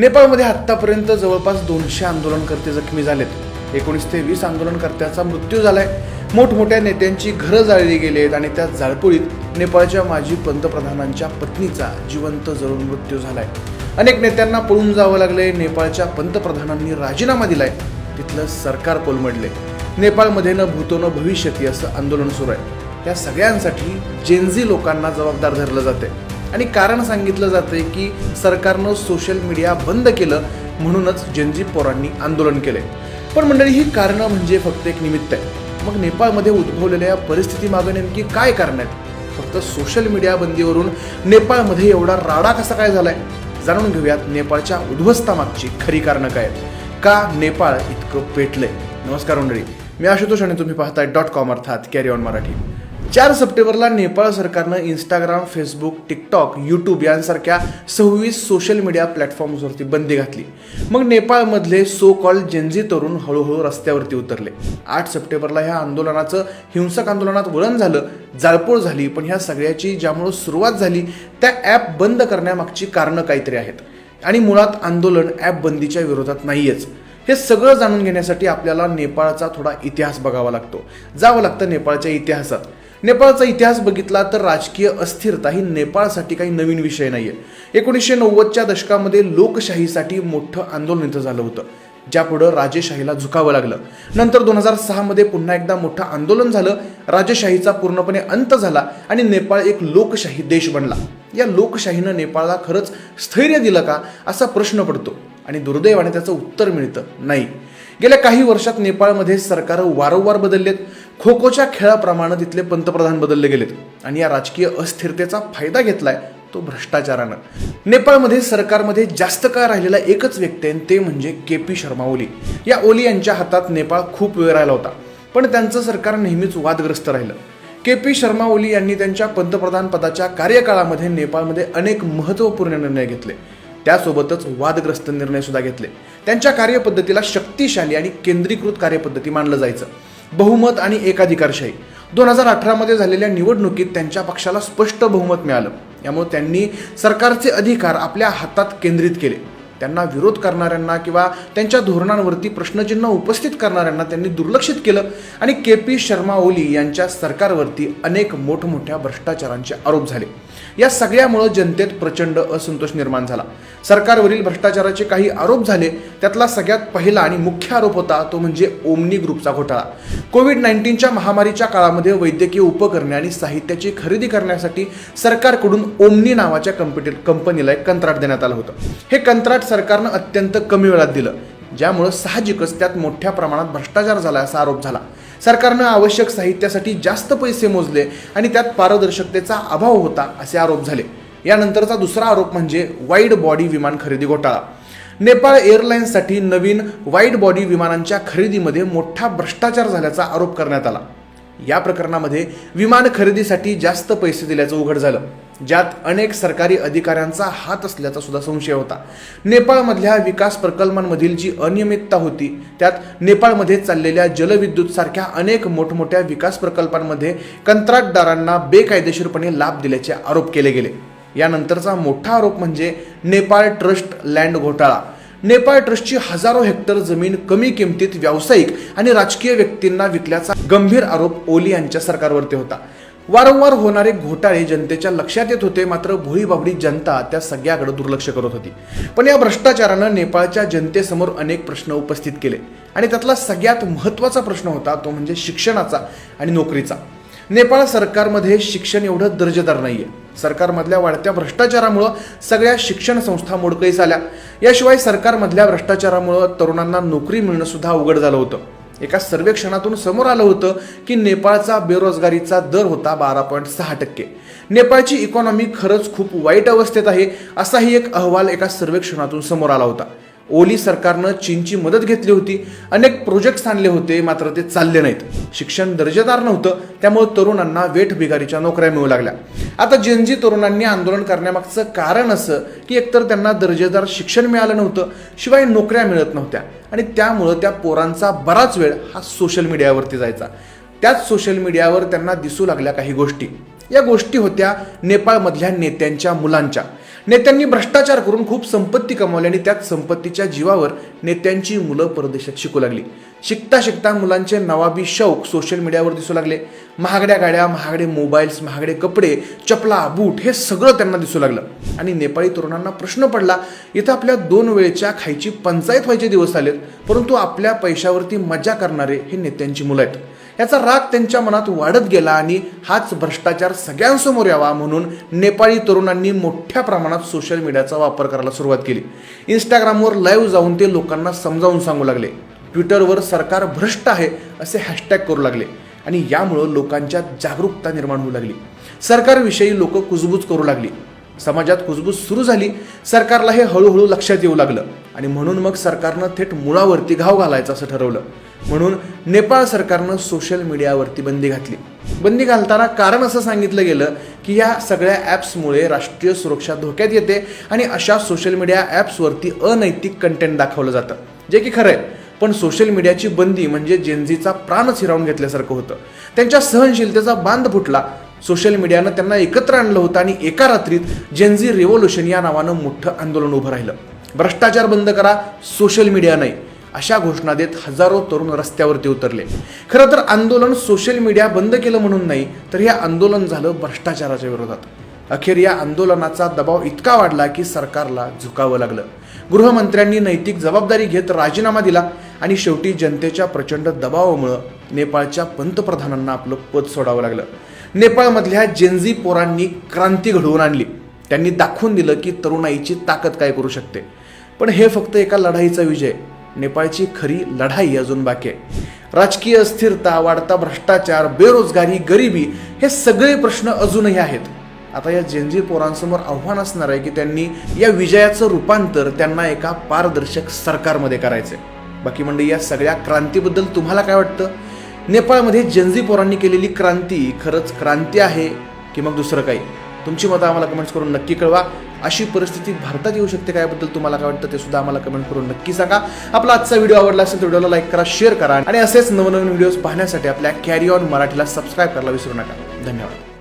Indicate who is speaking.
Speaker 1: नेपाळमध्ये आत्तापर्यंत जवळपास दोनशे आंदोलनकर्ते जखमी झालेत. एकोणीस ते वीस आंदोलनकर्त्याचा मृत्यू झालाय. मोठमोठ्या नेत्यांची घरं जाळली गेली आहेत आणि त्या जाळपोळीत नेपाळच्या माजी पंतप्रधानांच्या पत्नीचा जिवंत जळून मृत्यू झालाय. अनेक नेत्यांना पळून जावं लागले नेपाळच्या पंतप्रधानांनी राजीनामा दिलाय. तिथलं सरकार कोलमडले नेपाळमध्ये न भूतो न भविष्यती असं आंदोलन सुरू आहे. या सगळ्यांसाठी जेनझी लोकांना जबाबदार धरलं जाते आणि कारण सांगितलं जाते की सरकारनं सोशल मीडिया बंद केलं म्हणूनच जनजी पोरांनी आंदोलन केले पण मंडळी ही कारणं म्हणजे फक्त एक निमित्त आहे. मग नेपाळमध्ये उद्भवलेल्या परिस्थितीमागे नेमकी काय कारण आहेत? फक्त सोशल मीडिया बंदीवरून नेपाळमध्ये एवढा राडा कसा काय झालाय? जाणून घेऊयात नेपाळच्या उद्ध्वस्तामागची खरी कारणं काय आहेत. का नेपाळ इतकं पेटलंय? नमस्कार मंडळी मी आशुतोष आणि तुम्ही पाहताय डॉट कॉम अर्थात कॅरी ऑन मराठी. चार सप्टेंबरला नेपाळ सरकारनं इंस्टाग्राम फेसबुक टिकटॉक यूट्यूब यांसारख्या सव्वीस सोशल मीडिया प्लॅटफॉर्म्सवरती बंदी घातली. मग नेपाळमधले सो कॉल जेनझी तरुण हळूहळू रस्त्यावरती उतरले. आठ सप्टेंबरला ह्या आंदोलनाचं हिंसक आंदोलनात वळण झालं जाळपोळ झाली पण ह्या सगळ्याची ज्यामुळं सुरुवात झाली त्या ॲप बंद करण्यामागची कारणं काहीतरी आहेत. आणि मुळात आंदोलन ॲप बंदीच्या विरोधात नाहीयेच. हे सगळं जाणून घेण्यासाठी आपल्याला नेपाळचा थोडा इतिहास बघावा लागतो. जावं लागतं नेपाळच्या इतिहासात. नेपाळचा इतिहास बघितला तर राजकीय अस्थिरता ही नेपाळसाठी काही नवीन विषय नाही आहे एकोणीसशे नव्वदच्या दशकामध्ये लोकशाहीसाठी मोठं आंदोलन इथं झालं होतं. ज्यापुढं राजेशाहीला झुकावं लागलं. नंतर दोन हजार सहामध्ये पुन्हा एकदा मोठं आंदोलन झालं राजेशाहीचा पूर्णपणे अंत झाला आणि नेपाळ एक लोकशाही देश बनला. या लोकशाहीनं नेपाळला खरंच स्थैर्य दिलं का असा प्रश्न पडतो आणि दुर्दैवाने त्याचं उत्तर मिळतं नाही. गेल्या काही वर्षात नेपाळमध्ये सरकारं वारंवार बदललेत. खो खोच्या खेळाप्रमाणे तिथले पंतप्रधान बदलले गेलेत. आणि या राजकीय अस्थिरतेचा फायदा घेतलाय तो भ्रष्टाचारानं. नेपाळमध्ये सरकारमध्ये जास्त काळ राहिलेला एकच व्यक्ती आहे ते म्हणजे के पी शर्मा ओली. या ओली यांच्या हातात नेपाळ खूप वेळ राहिला होता. पण त्यांचं सरकार नेहमीच वादग्रस्त राहिलं. के पी शर्मा ओली यांनी त्यांच्या पंतप्रधान पदाच्या कार्यकाळामध्ये नेपाळमध्ये अनेक महत्त्वपूर्ण निर्णय घेतले. त्यासोबतच वादग्रस्त निर्णय सुद्धा घेतले. त्यांच्या कार्यपद्धतीला शक्तिशाली आणि केंद्रीकृत कार्यपद्धती मानलं जायचं. बहुमत आणि एकाधिकारशाही दोन हजार अठरामध्ये झालेल्या निवडणुकीत त्यांच्या पक्षाला स्पष्ट बहुमत मिळालं. यामुळे त्यांनी सरकारचे अधिकार आपल्या हातात केंद्रित केले. त्यांना विरोध करणाऱ्यांना किंवा त्यांच्या धोरणांवरती प्रश्नचिन्ह उपस्थित करणाऱ्यांना त्यांनी दुर्लक्षित केलं. आणि के पी शर्मा ओली यांच्या सरकारवरती अनेक मोठमोठ्या भ्रष्टाचारांचे आरोप झाले. या सगळ्यामुळं जनतेत प्रचंड असंतोष निर्माण झाला. सरकारवरील भ्रष्टाचाराचे काही आरोप झाले त्यातला सगळ्यात पहिला आणि मुख्य आरोप होता तो म्हणजे ओमनी ग्रुपचा घोटाळा. कोविड नाईन्टीनच्या महामारीच्या काळामध्ये वैद्यकीय उपकरणे आणि साहित्याची खरेदी करण्यासाठी सरकारकडून ओमनी नावाच्या कम्प्युटर कंपनीला एक कंत्राट देण्यात आलं होतं. हे कंत्राट सरकारनं अत्यंत कमी वेळात दिलं. ज्यामुळं साहजिकच त्यात मोठ्या प्रमाणात भ्रष्टाचार झाला असा आरोप झाला. सरकारनं आवश्यक साहित्यासाठी जास्त पैसे मोजले आणि त्यात पारदर्शकतेचा अभाव होता असे आरोप झाले. यानंतरचा दुसरा आरोप म्हणजे वाईड बॉडी विमान खरेदी घोटाळा. नेपाळ एअरलाईन्ससाठी नवीन वाईड बॉडी विमानांच्या खरेदीमध्ये मोठा भ्रष्टाचार झाल्याचा आरोप करण्यात आला. या प्रकरणामध्ये विमान खरेदीसाठी जास्त पैसे दिल्याचं उघड झालं. ज्यात अनेक सरकारी अधिकाऱ्यांचा हात असल्याचा सुद्धा संशय होता. नेपाळमधल्या विकास प्रकल्पांमधील जी अनियमितता होती त्यात नेपाळमध्ये चाललेल्या जलविद्युत सारख्या अनेक मोठमोठ्या विकास प्रकल्पांमध्ये कंत्राटदारांना बेकायदेशीरपणे लाभ दिल्याचे आरोप केले गेले. यानंतरचा मोठा आरोप म्हणजे नेपाळ ट्रस्ट लँड घोटाळा. नेपाळ ट्रस्टची हजारो हेक्टर जमीन कमी किमतीत व्यावसायिक आणि राजकीय व्यक्तींना विकल्याचा गंभीर आरोप ओली यांच्या सरकारवरती होता. वारंवार होणारे घोटाळे जनतेच्या लक्षात येत होते मात्र भोळीबाबडी जनता त्या सगळ्याकडे दुर्लक्ष करत होती. पण या भ्रष्टाचारानं नेपाळच्या जनतेसमोर अनेक प्रश्न उपस्थित केले आणि त्यातला सगळ्यात महत्त्वाचा प्रश्न होता तो म्हणजे शिक्षणाचा आणि नोकरीचा. नेपाळ सरकारमध्ये शिक्षण एवढं दर्जेदार नाहीये. सरकारमधल्या वाढत्या भ्रष्टाचारामुळं सगळ्या शिक्षण संस्था मोडकळीस आल्या. याशिवाय सरकारमधल्या भ्रष्टाचारामुळं तरुणांना नोकरी मिळणं सुद्धा अवघड झालं होतं. एका सर्वेक्षणातून समोर आलं होतं की नेपाळचा बेरोजगारीचा दर होता बारा पॉईंट सहा टक्के. नेपाळची इकॉनॉमी खरंच खूप वाईट अवस्थेत आहे असाही एक अहवाल एका सर्वेक्षणातून समोर आला होता. ओली सरकारनं चीनची मदत घेतली होती. अनेक प्रोजेक्ट्स आणले होते मात्र ते चालले नाहीत. शिक्षण दर्जेदार नव्हतं त्यामुळे तरुणांना वेठ बिगारीच्या नोकऱ्या मिळू लागल्या. आता जेनजी तरुणांनी आंदोलन करण्यामागचं कारण असं की एकतर त्यांना दर्जेदार शिक्षण मिळालं नव्हतं शिवाय नोकऱ्या मिळत नव्हत्या. आणि त्यामुळं त्या पोरांचा बराच वेळ हा सोशल मीडियावरती जायचा. त्याच सोशल मीडियावर त्यांना दिसू लागल्या काही गोष्टी. या गोष्टी होत्या नेपाळमधल्या नेत्यांच्या मुलांच्या. नेत्यांनी भ्रष्टाचार करून खूप संपत्ती कमावली आणि त्याच संपत्तीच्या जीवावर नेत्यांची मुलं परदेशात शिकू लागली. शिकता शिकता मुलांचे नवाबी शौक सोशल मीडियावर दिसू लागले. महागड्या गाड्या महागडे मोबाईल्स महागडे कपडे चपला बूट हे सगळं त्यांना दिसू लागलं. आणि नेपाळी तरुणांना प्रश्न पडला इथं आपल्या दोन वेळच्या खायची पंचायत व्हायचे दिवस आलेत परंतु आपल्या पैशावरती मजा करणारे हे नेत्यांची मुलं आहेत. याचा राग त्यांच्या मनात वाढत गेला आणि हाच भ्रष्टाचार सगळ्यांसमोर यावा म्हणून नेपाळी तरुणांनी मोठ्या प्रमाणात सोशल मीडियाचा वापर करायला सुरुवात केली. इंस्टाग्रामवर लाईव्ह जाऊन ते लोकांना समजावून सांगू लागले. ट्विटरवर सरकार भ्रष्ट आहे असे हॅशटॅग करू लागले आणि यामुळं लोकांच्या जागरूकता निर्माण होऊ लागली. सरकारविषयी लोक कुजबूज करू लागली. समाजात कुजबूज सुरू झाली सरकारला हे हळूहळू लक्षात येऊ लागलं. आणि म्हणून मग सरकारनं थेट मुळावरती घाव घालायचं असं ठरवलं. म्हणून नेपाळ सरकारनं सोशल मीडियावरती बंदी घातली. बंदी घालताना कारण असं सांगितलं गेलं की या सगळ्या ॲप्समुळे राष्ट्रीय सुरक्षा धोक्यात येते आणि अशा सोशल मीडिया ॲप्सवरती अनैतिक कंटेंट दाखवलं जातं. जे की खरं आहे पण सोशल मीडियाची बंदी म्हणजे जेनझीचा प्राणच हिरावून घेतल्यासारखं होतं. त्यांच्या सहनशीलतेचा बांध फुटला. सोशल मीडियानं त्यांना एकत्र आणलं होतं आणि एका रात्रीत जेनझी रिव्होल्युशन या नावानं मोठं आंदोलन उभं राहिलं. भ्रष्टाचार बंद करा सोशल मीडिया नाही अशा घोषणा देत हजारो तरुण रस्त्यावरती उतरले. खरं तर आंदोलन सोशल मीडिया बंद केलं म्हणून नाही तर हे आंदोलन झालं भ्रष्टाचाराच्या विरोधात. अखेर या आंदोलनाचा दबाव इतका वाढला की सरकारला झुकावं लागलं. गृहमंत्र्यांनी नैतिक जबाबदारी घेत राजीनामा दिला आणि शेवटी जनतेच्या प्रचंड दबावामुळं नेपाळच्या पंतप्रधानांना आपलं पद सोडावं लागलं. नेपाळमधल्या जेनझी पोरांनी क्रांती घडवून आणली. त्यांनी दाखवून दिलं की तरुणाईची ताकद काय करू शकते. पण हे फक्त एका लढाईचा विजय. नेपाळची खरी लढाई अजून बाकी आहे. राजकीय अस्थिरता वाढता भ्रष्टाचार बेरोजगारी गरिबी हे सगळे प्रश्न अजूनही आहेत. आता या जेनजी पोरांसमोर आव्हान असणार आहे की त्यांनी या विजयाचं रूपांतर त्यांना एका पारदर्शक सरकारमध्ये करायचं आहे बाकी मंडळी या सगळ्या क्रांतीबद्दल तुम्हाला काय वाटतं? नेपाळमध्ये जनजी पोरांनी केलेली क्रांती खरंच क्रांती आहे की मग दुसरं काही? तुमची मतं आम्हाला कमेंट्स करून नक्की कळवा. अशी परिस्थिती भारतात येऊ शकते का याबद्दल तुम्हाला काय वाटतं ते सुद्धा आम्हाला कमेंट करून नक्की सांगा. आपला आजचा व्हिडिओ आवडला असेल तर व्हिडिओला लाईक करा शेअर करा आणि असेच नवनवीन व्हिडिओज पाहण्यासाठी आपल्या कॅरी ऑन मराठीला सबस्क्राईब करायला विसरू नका. धन्यवाद.